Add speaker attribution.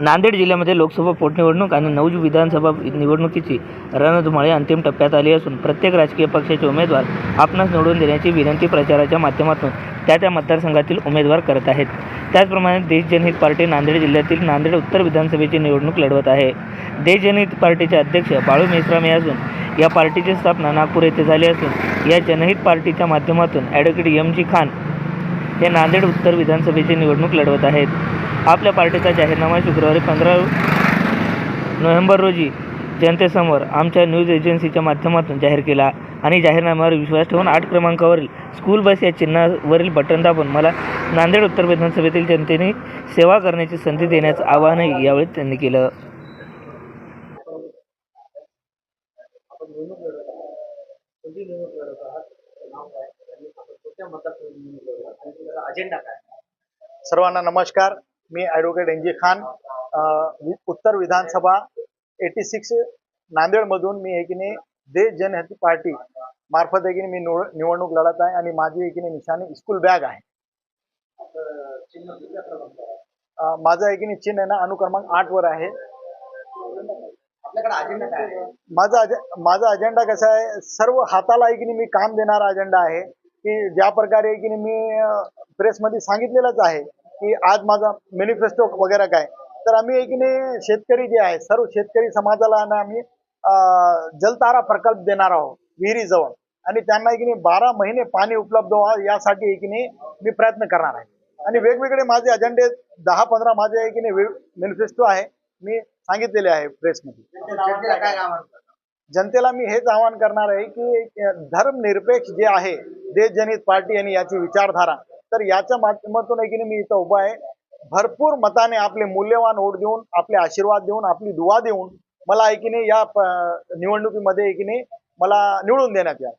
Speaker 1: नांदेड जिल्ह्यामध्ये लोकसभा पोटनिवडणूक आणि नऊ विधानसभा निवडणुकीची रणधुमाळी अंतिम टप्प्यात आली असून प्रत्येक राजकीय पक्षाचे उमेदवार आपणास निवडून देण्याची विनंती प्रचाराच्या माध्यमातून त्या त्या मतदारसंघातील उमेदवार करत आहेत. त्याचप्रमाणे देश जनहित पार्टी नांदेड जिल्ह्यातील नांदेड उत्तर विधानसभेची निवडणूक लढवत आहे. देश जनहित पार्टीचे अध्यक्ष बाळू मेश्राम हे असून या पार्टीची स्थापना नागपूर येथे झाली असून या जनहित पार्टीच्या माध्यमातून ॲडव्होकेट एम जी खान हे नांदेड उत्तर विधानसभेची निवडणूक लढवत आहेत. आपल्या पार्टीचा जाहीरनामा शुक्रवारी पंधरा नोव्हेंबर रोजी जनतेसमोर आमच्या न्यूज एजन्सीच्या माध्यमातून जाहीर केला आणि जाहीरनाम्यावर विश्वास ठेवून आठ क्रमांकावरील स्कूल बस या चिन्हावरील बटन दाबून मला नांदेड उत्तर विधानसभेतील जनतेने सेवा करण्याची संधी देण्याचं आवाहनही यावेळी त्यांनी केलं. अजेंडा काय
Speaker 2: सर्वांना नमस्कार. मी ॲडव्होकेट एन जी खान उत्तर विधानसभा एटी सिक्स नांदेडमधून मी एकीने देश जनहित पार्टी मार्फत एकीने मी निवड- निवडणूक लढत आहे आणि माझी एकीने निशाणी स्कूल बॅग आहे. माझं एकीने चिन्ह आहे ना अनुक्रमांक आठ वर आहे. माझा माझा अजेंडा कसा आहे सर्व हाताला एकीने मी काम देणारा अजेंडा आहे की ज्या प्रकारे की मी प्रेसमध्ये सांगितलेलंच आहे की आज माझा मेनिफेस्टो वगैरे काय. तर आम्ही एकीने शेतकरी जे आहे सर्व शेतकरी समाजाला ना आम्ही अं, जलतारा प्रकल्प देणार आहोत विहिरीजवळ. आणि त्यांना एकीने बारा महिने पाणी उपलब्ध व्हावं यासाठी एकीने मी प्रयत्न करणार आहे. आणि वेगवेगळे माझे अजेंडे दहा पंधरा माझे एकीने मेनिफेस्टो आहे. मी सांगितलेले आहे प्रेसमध्ये.
Speaker 1: काय
Speaker 2: जनतेला मी हेच आवाहन करणार आहे की धर्मनिरपेक्ष जे आहे देशजनित पार्टी आणि याची विचारधारा तर याच्या माध्यमातून एकीने मी इथं उभा आहे. भरपूर मताने आपले मूल्यवान वोट देऊन आपले आशीर्वाद देऊन आपली दुवा देऊन मला एकीने या प- निवडणुकीमध्ये नाही मला निवडून देण्यात या